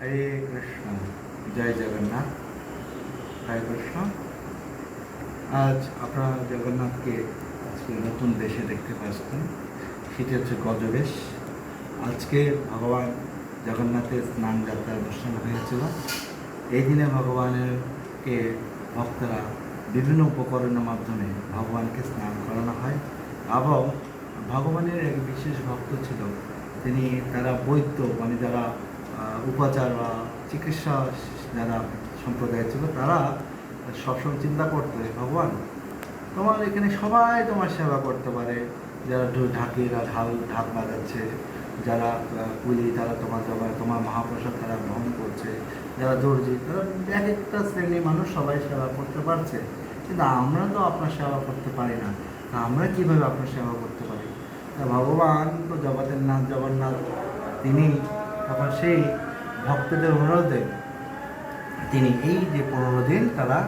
হরে কৃষ্ণ। জয় জগন্নাথ। হরে কৃষ্ণ। আজ আপনারা জগন্নাথকে আজকে নতুন দেশে দেখতে পাচ্ছেন। সেটি হচ্ছে গজবেশ। আজকে ভগবান জগন্নাথের স্নান যাত্রার অনুষ্ঠান হয়েছিল। এই দিনে ভগবানেরকে ভক্তরা বিভিন্ন উপকরণের মাধ্যমে ভগবানকে স্নান করানো হয় এবং ভগবানের এক বিশেষ ভক্ত ছিল। তিনি তারা বৈদ্য মানে যারা উপাচার বা চিকিৎসা যারা সম্প্রদায় ছিল, তারা সবসময় চিন্তা করতো ভগবান, তোমার এখানে সবাই তোমার সেবা করতে পারে। যারা ঢাকিরা ঢাল, ঢাক বাজাচ্ছে, যারা কুলি, তারা তোমার জগা তোমার মহাপ্রসাদ তারা গ্রহণ করছে, যারা দর্জি, তারা এক একটা শ্রেণির মানুষ সবাই সেবা করতে পারছে। কিন্তু আমরা তো আপনার সেবা করতে পারি না। তা আমরা কীভাবে আপনার সেবা করতে পারি? তা ভগবান তো জগতের নাথ জগন্নাথ, তিনি তখন সেই ভক্তদের অনুরোধে তিনি এই যে পনেরো দিন তারা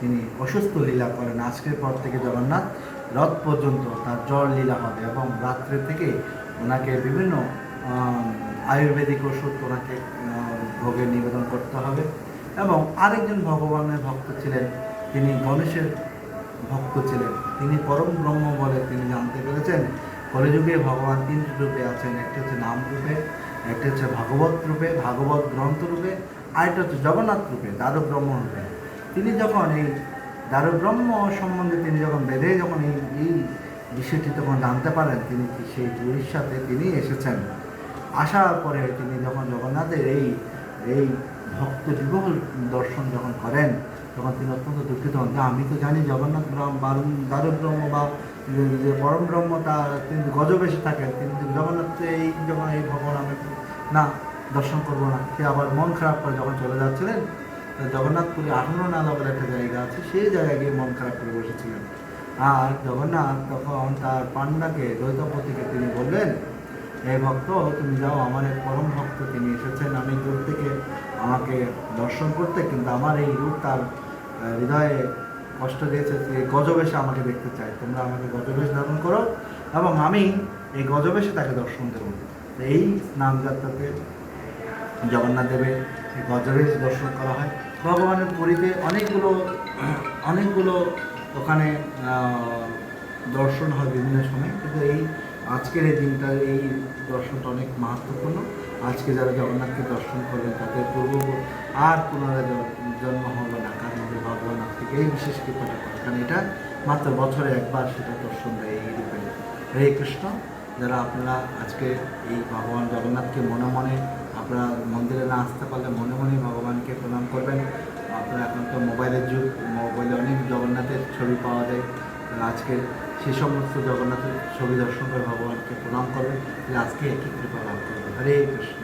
তিনি অসুস্থ লীলা করেন। আজকের পর থেকে জগন্নাথ রথ পর্যন্ত তার জ্বর লীলা হবে এবং রাত্রে থেকে ওনাকে বিভিন্ন আয়ুর্বেদিক ওষুধ ওনাকে ভোগে নিবেদন করতে হবে এবং আরেকজন ভগবানের ভক্ত ছিলেন, তিনি গণেশের ভক্ত ছিলেন। তিনি পরম ব্রহ্ম বলে তিনি জানতে পেরেছেন। কলিযুগে ভগবান তিনটি রূপে আছেন। একটি হচ্ছে নাম রূপে একটি হচ্ছে ভাগবত রূপে, ভাগবত গ্রন্থ রূপে আরেকটা হচ্ছে জগন্নাথ রূপে দ্বাদব ব্রহ্ম রূপে। তিনি যখন এই দ্বাদব ব্রহ্ম সম্বন্ধে তিনি যখন বেঁধে যখন এই এই বিষয়টি তখন জানতে পারেন, তিনি সেই উড়িষ্যাতে তিনি এসেছেন। আসার পরে তিনি যখন জগন্নাথের এই এই ভক্ত বিবহল দর্শন যখন করেন তখন তিনি অত্যন্ত দুঃখিত হন। আমি তো জানি জগন্নাথ ব্রহ্ম দ্বাদব ব্রহ্ম বা যে- পরম ব্রহ্ম, তার তিনি গজবেশে থাকেন কিন্তু জগন্নাথ, এই যখন এই ভগবান, আমি না, দর্শন করব না। সে আবার মন খারাপ করে যখন চলে যাচ্ছিলেন জগন্নাথপুরে আঠারো নালা একটা জায়গা আছে, সেই জায়গায় গিয়ে মন খারাপ করে বসেছিলেন। আর জগন্নাথ তখন তার পান্ডাকে দ্বৈতপতিকে তিনি বললেন, হে ভক্ত, তুমি যাও, আমার এক পরম ভক্ত তিনি এসেছেন। আমি দূর থেকে আমাকে দর্শন করতে, কিন্তু আমার এই রূপ তার হৃদয়ে কষ্ট দিয়েছে যে গজবেশে আমাকে দেখতে চায়। তোমরা আমাকে গজবেশ ধারণ করো এবং আমি এই গজবেশে তাকে দর্শন দেবো। এই স্নানযাত্রাতে জগন্নাথ দেবের গজবেশ দর্শন করা হয়। ভগবানের পুরীতে অনেকগুলো অনেকগুলো ওখানে দর্শন হয় বিভিন্ন সময়। কিন্তু এই আজকের এই দিনটা এই দর্শনটা অনেক মাহাত্মপূর্ণ আজকে যারা জগন্নাথকে দর্শন করবেন তাদের পূর্ব আর পুনরায় জন্ম হবে না। ভগবান থেকে, বিশেষ কৃপাটা করে কারণ এটা মাত্র বছরে একবার সেটা দর্শন দেয় এই রূপে। হরে কৃষ্ণ, যারা আপনারা আজকে এই ভগবান জগন্নাথকে মনে মনে আপনারা মন্দিরে না আসতে পারলে মনে মনে ভগবানকে প্রণাম করবেন। আপনারা এখন তো মোবাইলের যুগ, মোবাইলে অনেক জগন্নাথের ছবি পাওয়া যায়। আজকে সেই সমস্ত জগন্নাথের ছবি দর্শন করে ভগবানকে প্রণাম করবেন। আজকে একই কৃপা লাভ করবেন। হরে কৃষ্ণ।